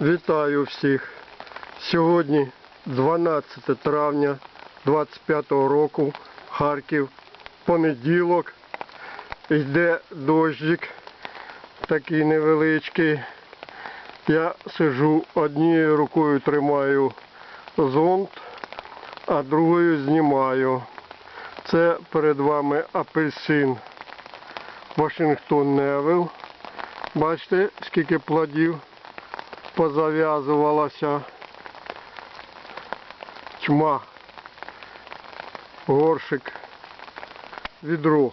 Вітаю всіх. Сьогодні 12 травня 25 року, Харків, понеділок. Йде дощик, такий невеличкий. Я сижу однією рукою тримаю зонт, а другою знімаю. Це перед вами апельсин Вашингтон Невил. Бачите, скільки плодів позав'язувалася. Тьма. Горшик. Відро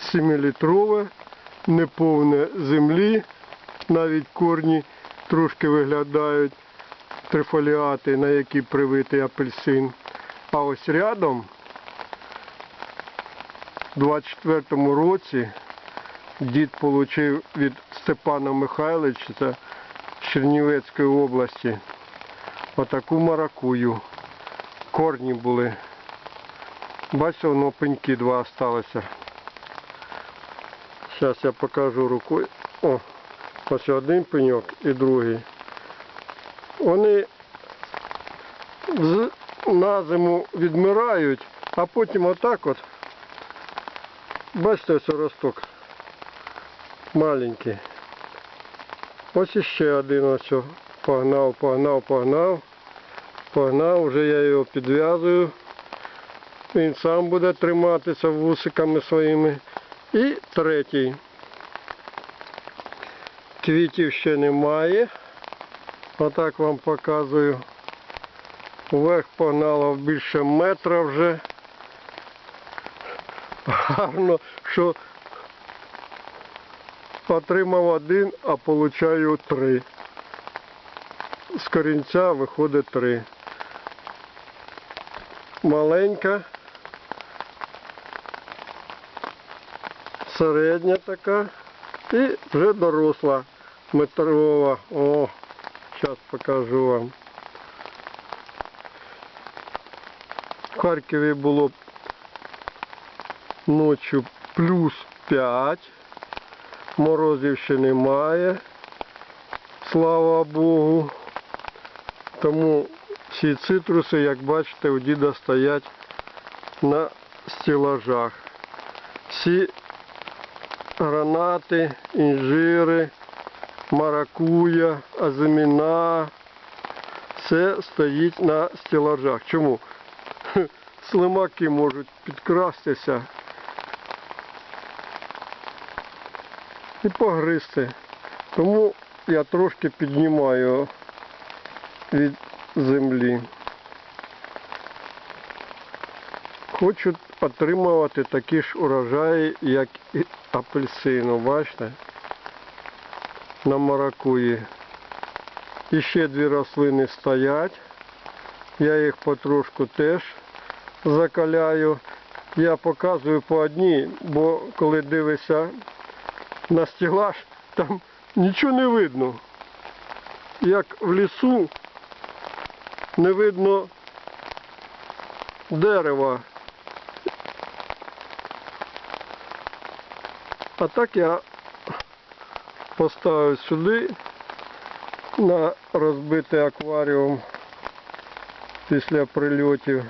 7-літрове, неповне землі. Навіть корні трошки виглядають трифоліати, на які привитий апельсин. А ось рядом у 24-му році дід отримав від Степана Михайловича Чернівецької області отаку маракую. Корні були. Бачите, воно пеньки два осталося. Зараз я покажу рукою. О, ось один пеньок і другий. Вони на зиму відмирають, а потім отак от. Бачите, ось росток маленький. Ось іще один ось. Погнав, погнав, погнав. Погнав, вже я його підв'язую. Він сам буде триматися вусиками своїми. І третій. Квітів ще немає. Отак вам показую. Вверх погнало більше метра вже. Гарно, що отримав один, а получаю три. З корінця виходить три. Маленька. Середня така. І вже доросла метрова. О, зараз покажу вам. В Харкові було ночі плюс 5. Морозів ще немає. Слава Богу. Тому всі цитруси, як бачите, у діда стоять на стелажах. Всі гранати, інжири, маракуя, азиміна. Все стоїть на стелажах. Чому? Слимаки можуть підкрастися і погризти. Тому я трошки піднімаю від землі. Хочу отримувати такі ж урожаї, як і апельсину, бачите? На маракуї. І ще дві рослини стоять. Я їх потрошку теж закаляю. Я показую по одній, бо коли дивишся на стелаж, там нічого не видно. Як в лісу не видно дерева. А так я поставив сюди на розбитий акваріум після прильотів.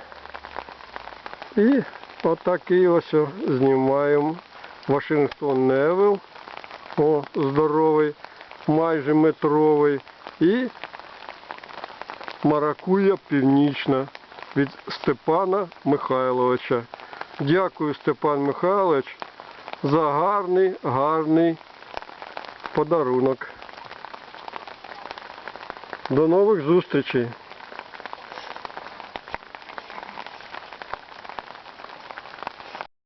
І отакий ось знімаємо Вашингтон Невил. О, здоровий, майже метровий. І маракуя північна від Степана Михайловича. Дякую, Степан Михайлович, за гарний, гарний подарунок. До нових зустрічей!